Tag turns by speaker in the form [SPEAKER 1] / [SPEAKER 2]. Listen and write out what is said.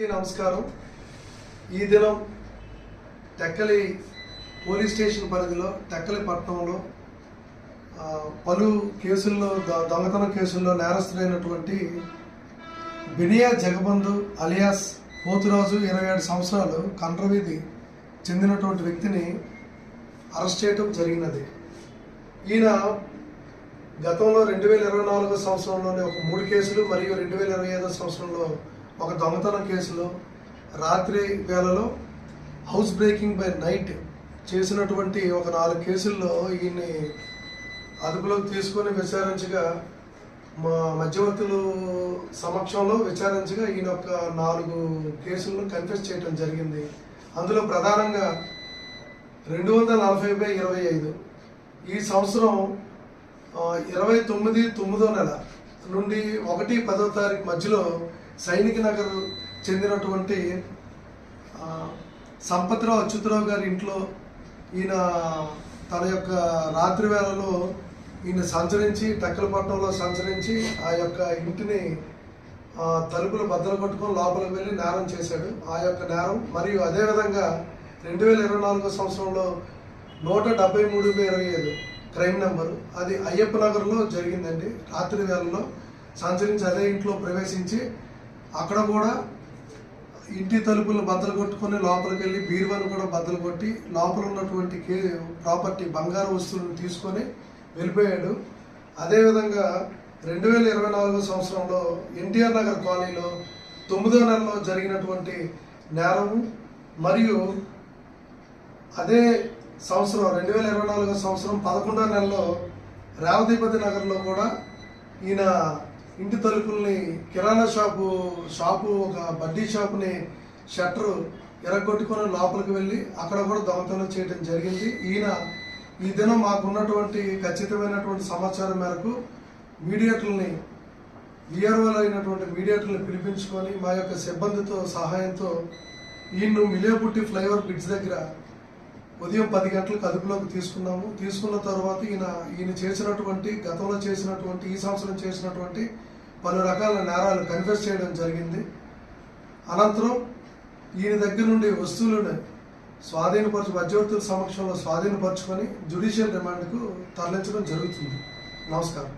[SPEAKER 1] నమస్కారం. ఈ దినం టెక్కలి పోలీస్ స్టేషన్ పరిధిలో టెక్కలి పట్టణంలో పలు కేసుల్లో ద- దొంగతనం కేసుల్లో నేరస్తులైనటువంటి బినియా జగబంధు అలియాస్ పోతురాజు ఇరవై ఏడు సంవత్సరాలు కండ్రవీధి చెందినటువంటి వ్యక్తిని అరెస్ట్ చేయడం జరిగినది. ఈయన గతంలో రెండు వేల ఇరవై నాలుగో సంవత్సరంలోనే ఒక మూడు కేసులు మరియు రెండు వేల ఇరవై ఐదో సంవత్సరంలో ఒక దొంగతనం కేసులో రాత్రి వేళలో హౌస్ బ్రేకింగ్ బై నైట్ చేసినటువంటి ఒక నాలుగు కేసుల్లో ఈయన్ని అదుపులోకి తీసుకొని విచారించగా మా మధ్యవర్తులు సమక్షంలో విచారించగా ఈయన ఒక నాలుగు కేసులను కన్ఫెస్ చేయడం జరిగింది. అందులో ప్రధానంగా రెండు వందల నలభై బై ఇరవై ఐదు ఈ సంవత్సరం ఇరవై తొమ్మిది తొమ్మిదో నెల నుండి ఒకటి పదో తారీఖు మధ్యలో సైనిక నగర్ చెందినటువంటి సంపత్రావు అచ్యుతరావు గారి ఇంట్లో ఈయన తన యొక్క రాత్రి వేళలో ఈయన సంచరించి టక్కలపట్నంలో సంచరించి ఆ యొక్క ఇంటిని తలుపులు బద్దలు కొట్టుకొని లోపలికి వెళ్ళి నేరం చేశాడు. ఆ యొక్క నేరం మరియు అదేవిధంగా రెండు వేల ఇరవై నాలుగో సంవత్సరంలో నూట డెబ్బై మూడు ఇరవై ఐదు క్రైమ్ నెంబరు అది అయ్యప్ప నగర్లో జరిగిందండి. రాత్రి వేళలో సంచరించి అదే ఇంట్లో ప్రవేశించి అక్కడ కూడా ఇంటి తలుపులను బద్దలు కొట్టుకొని లోపలికి వెళ్ళి బీరువాను కూడా బద్దలు కొట్టి లోపల ఉన్నటువంటి కే ప్రాపర్టీ బంగారు వస్తువులను తీసుకొని వెళ్ళిపోయాడు. అదేవిధంగా రెండు వేల ఇరవై నాలుగో సంవత్సరంలో ఎన్టీఆర్ నగర్ కాలనీలో తొమ్మిదో నెలలో జరిగినటువంటి నేరము మరియు అదే సంవత్సరం రెండు వేల ఇరవై నాలుగో సంవత్సరం పదకొండో నెలలో రేవతిపతి నగర్లో కూడా ఈయన ఇంటి తలుపుల్ని కిరాణా షాపు షాపు ఒక బడ్డీ షాపుని షట్టరు ఎరగొట్టుకొని లోపలికి వెళ్ళి అక్కడ కూడా దొంగతనం చేయడం జరిగింది. ఈయన ఈ దినం మాకున్నటువంటి ఖచ్చితమైనటువంటి సమాచారం మేరకు మీడియేటర్ని విఆర్ఓలు అయినటువంటి మీడియేటర్ని పిలిపించుకొని మా యొక్క సిబ్బందితో సహాయంతో ఈయన్ను మిలియపుట్టి ఫ్లైఓవర్ బ్రిడ్జ్ దగ్గర ఉదయం పది గంటలకు అదుపులోకి తీసుకున్నాము. తీసుకున్న తర్వాత ఈయన ఈయన చేసినటువంటి గతంలో చేసినటువంటి ఈ సంవత్సరం చేసినటువంటి పలు రకాల నేరాలు కన్ఫెస్ చేయడం జరిగింది. అనంతరం ఈయన దగ్గర నుండి వస్తువులను స్వాధీనపరచు మధ్యవర్తుల సమక్షంలో స్వాధీనపరచుకొని జ్యుడిషియల్ రిమాండ్కు తరలించడం జరుగుతుంది. నమస్కారం.